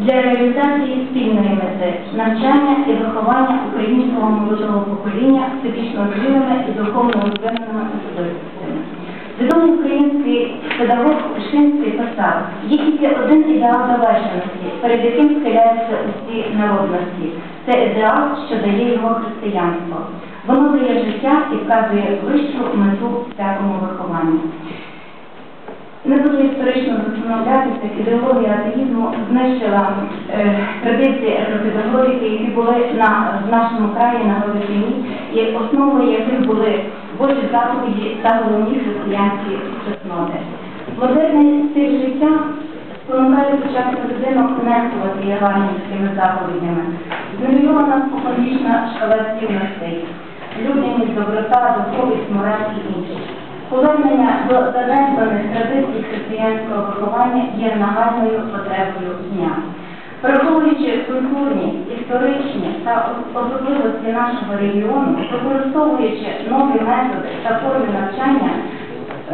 для реалізації спільної мети навчання і виховання українського молодого покоління всебічно зрілими і духовно розвиненими особистостями. Відомий український педагог Вишинський писав, є тільки один ідеал завершеності, перед яким схиляються усі народності. Це ідеал, що дає його християнство. Воно дає життя і вказує вищу мету всякому вихованню. Ідеологія атеїзму знищила е, традиції етнопедагогіки, які були на, в нашому краї на Галичині, і основою яких були Божі заповіді та головні християнські чесноти. Модерний стиль життя спонукає сучасну людину нехтувати євангельськими заповідями. Змінювана споконвічна шкала цінностей, людяність, доброта, духовість, мораль і інші. Повернення до занедбаних традицій християнського виховання є нагальною потребою дня. Враховуючи культурні, історичні та особливості нашого регіону, використовуючи нові методи та форми навчання,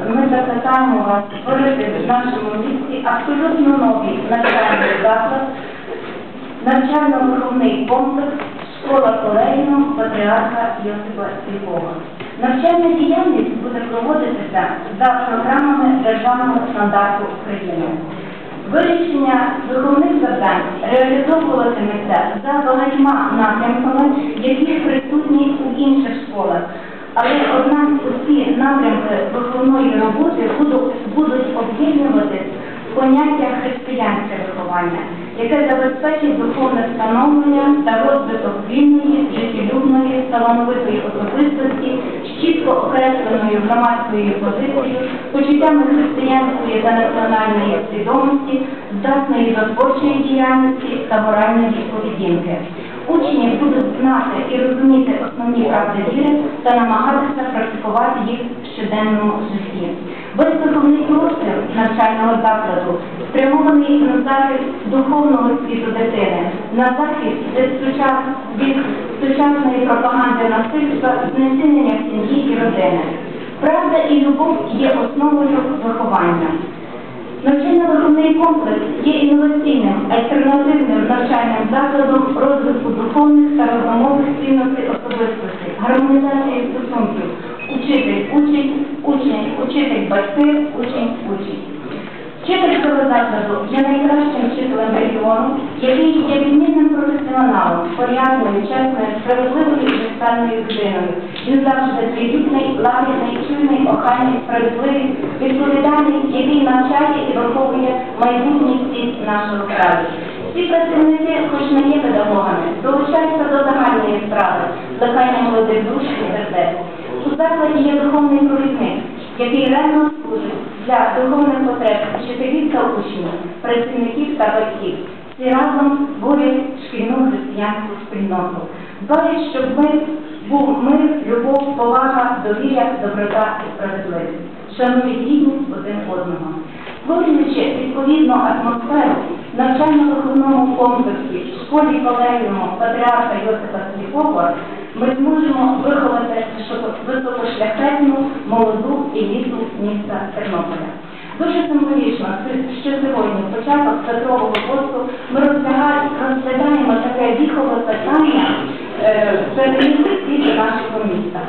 ми закликаємо вас створити в нашому місті абсолютно новий навчальний заклад, навчально-виховний комплекс школа колегіум патріарха Йосипа Сліпова. Навчальна діяльність буде проводитися за програмами Державного стандарту України. Вирішення виховних завдань реалізовуватиметься за багатьма напрямками, які присутні у інших школах. Але однак усі напрямки виховної роботи будуть, будуть об'єднуватись в поняття християнське виховання, яке забезпечить духовне становлення та розвиток вільної, життєлюбної, талановитої чітко громадською позицією, почуттями християнської та національної свідомості, здатної до творчої діяльності та моральної поведінки. Учні будуть знати і розуміти основні правди віри та намагатися практикувати їх в щоденному житті. Весь духовний простір навчального закладу спрямований на захист духовного світу дитини, на захист від сучас- від сучасної пропаганди насильства, знецінення сім'ї і родини. Правда і любов є основою виховання. Навчально-виховний комплекс є інноваційним, альтернативним навчальним закладом розвитку духовних та розумових цінностей особистості, гармонізації стосунків, учитель, учень, учень, учитель, батьки, учень, учень. Вчитель цього закладу є найкращим вчителем регіону, який є відмінним професіоналом, порядною, чесною, справедливою і відстанною людиною. Він завжди привітний, лагідний, чуйний, охайний, справедливий, відповідальний, який навчає і виховує майбутніх всіх нашого краю. Ці працівники, хоч не є педагогами, долучаються до загальної справи, захання молодих душ і сердець. У закладі є духовний провідник, який ревно служить для духовних потреб вчителів та учнів, працівників та батьків. Всі разом борють шкільну християнську спільноту. Дбають, щоб ми був мир, любов, повага, довіря, доброта і справедливість. Шанують гідність один одного. Створюючи відповідну атмосферу навчально-виховному комплексі в школі колегіуму патріарха Йосипа Сліпова, ми зможемо виховати високошляхетну молоду еліту міста Тернополя. Дуже символічно, що сьогодні, початок Петрового посту, ми розглядаємо, таке віхове питання е, переміни світу нашого міста.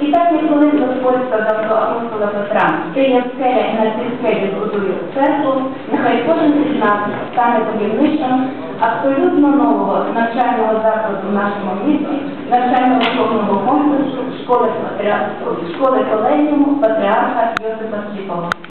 І так, як коли Господь сказав до апостола Петра, ти є скеля і на цій скелі збудую церкву, нехай кожен із нас стане будівничим абсолютно нового навчального закладу в нашому місті, комплексу школи, школи колегіуму патріарха Йосипа Сліпова.